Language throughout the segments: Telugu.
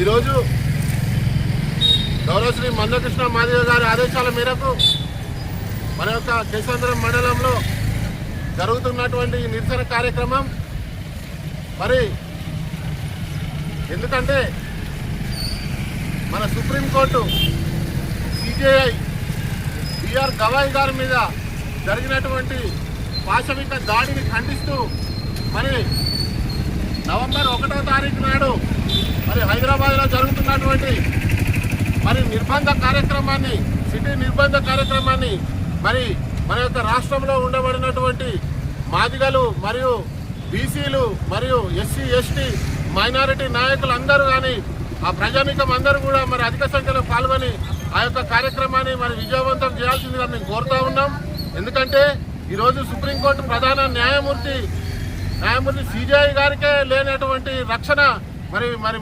ఈరోజు గౌరవశ్రీ మందకృష్ణ మాదిగ గారి ఆదేశాల మేరకు మన యొక్క కేశవంతరం మండలంలో జరుగుతున్నటువంటి ఈ నిరసన కార్యక్రమం. మరి ఎందుకంటే మన సుప్రీంకోర్టు సిజేఐ బిఆర్ గవాయ్ గారి మీద జరిగినటువంటి పాశవిక దాడిని ఖండిస్తూ మరి నవంబర్ ఒకటో తారీఖు నాడు మరి హైదరాబాద్లో జరుగుతున్నటువంటి మరి నిర్బంధ కార్యక్రమాన్ని సిటీ నిర్బంధ కార్యక్రమాన్ని మరి మన యొక్క రాష్ట్రంలో ఉండబడినటువంటి మాదిగలు మరియు బీసీలు మరియు ఎస్సీ ఎస్టీ మైనారిటీ నాయకులు అందరూ కానీ ఆ ప్రజానీకం అందరూ కూడా మరి అధిక సంఖ్యలో పాల్గొని ఆ యొక్క కార్యక్రమాన్ని మరి విజయవంతం చేయాల్సిందిగా మేము కోరుతా ఉన్నాం. ఎందుకంటే ఈరోజు సుప్రీంకోర్టు ప్రధాన న్యాయమూర్తి న్యాయమూర్తి సిజేఐ గారికే లేనటువంటి రక్షణ మరి మరి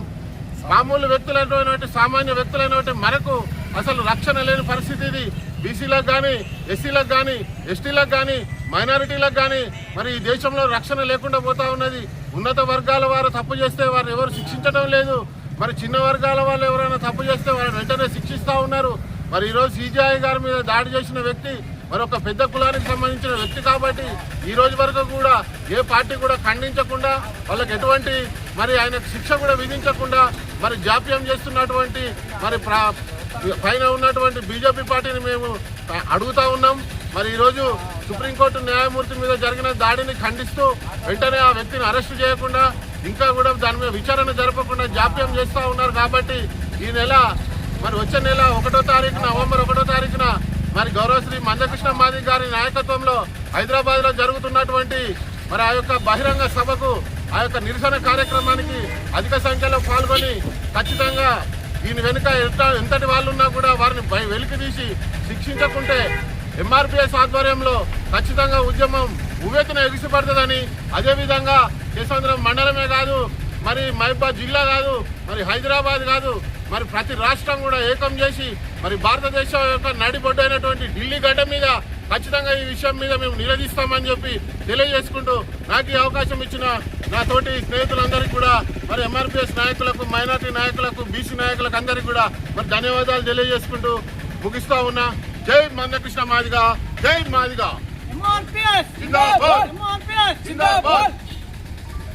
మామూలు వ్యక్తులైనటువంటి సామాన్య వ్యక్తులైనటువంటి మనకు అసలు రక్షణ లేని పరిస్థితి ఇది. బీసీలకు కానీ ఎస్సీలకు కానీ ఎస్టీలకు కానీ మైనారిటీలకు కానీ మరి ఈ దేశంలో రక్షణ లేకుండా పోతా ఉన్నది. ఉన్నత వర్గాల వారు తప్పు చేస్తే వారు ఎవరు శిక్షించడం లేదు. మరి చిన్న వర్గాల వాళ్ళు ఎవరైనా తప్పు చేస్తే వారిని వెంటనే శిక్షిస్తూ ఉన్నారు. మరి ఈరోజు సిజిఐ గారి మీద దాడి చేసిన వ్యక్తి మరి ఒక పెద్ద కులానికి సంబంధించిన వ్యక్తి కాబట్టి ఈ రోజు వరకు కూడా ఏ పార్టీ కూడా ఖండించకుండా వాళ్ళకి ఎటువంటి మరి ఆయన శిక్ష కూడా విధించకుండా మరి జాప్యం చేస్తున్నటువంటి మరి ప్రా- పైన ఉన్నటువంటి బీజేపీ పార్టీని మేము అడుగుతా ఉన్నాం. మరి ఈరోజు సుప్రీంకోర్టు న్యాయమూర్తి మీద జరిగిన దాడిని ఖండిస్తూ వెంటనే ఆ వ్యక్తిని అరెస్ట్ చేయకుండా ఇంకా కూడా దాని మీద విచారణ జరపకుండా జాప్యం చేస్తూ ఉన్నారు కాబట్టి ఈ నెల మరి వచ్చే నెల ఒకటో తారీఖున నవంబర్ ఒకటో తారీఖున మరి గౌరవశ్రీ మందకృష్ణ మాది గారి నాయకత్వంలో హైదరాబాద్లో జరుగుతున్నటువంటి మరి ఆ యొక్క బహిరంగ సభకు ఆ యొక్క నిరసన కార్యక్రమానికి అధిక సంఖ్యలో పాల్గొని ఖచ్చితంగా దీని వెనుక ఎంత ఎంతటి వాళ్ళు ఉన్నా కూడా వారిని వెలికి తీసి శిక్షించకుంటే ఎంఆర్పిఎస్ ఆధ్వర్యంలో ఖచ్చితంగా ఉద్యమం ఉవ్వెత్తున ఎగిసిపడుతుందని అదేవిధంగా కేసంద్రం మండలమే కాదు మరి మహబాద్ జిల్లా కాదు మరి హైదరాబాద్ కాదు మరి ప్రతి రాష్ట్రం కూడా ఏకం చేసి మరి భారతదేశం యొక్క నడిబొడ్డు అయినటువంటి ఢిల్లీ గడ్డ మీద ఖచ్చితంగా ఈ విషయం మీద మేము నిలదీస్తామని చెప్పి తెలియజేసుకుంటూ నాకు ఈ అవకాశం ఇచ్చిన నా తోటి స్నేహితులందరికీ కూడా మరి ఎంఆర్పిఎస్ నాయకులకు మైనార్టీ నాయకులకు బీసీ నాయకులకు అందరికీ కూడా మరి ధన్యవాదాలు తెలియజేసుకుంటూ ముగిస్తా ఉన్నా జై మందకృష్ణ మాదిగా జై మాదిగా! జిందాబాద్! జిందాబాద్!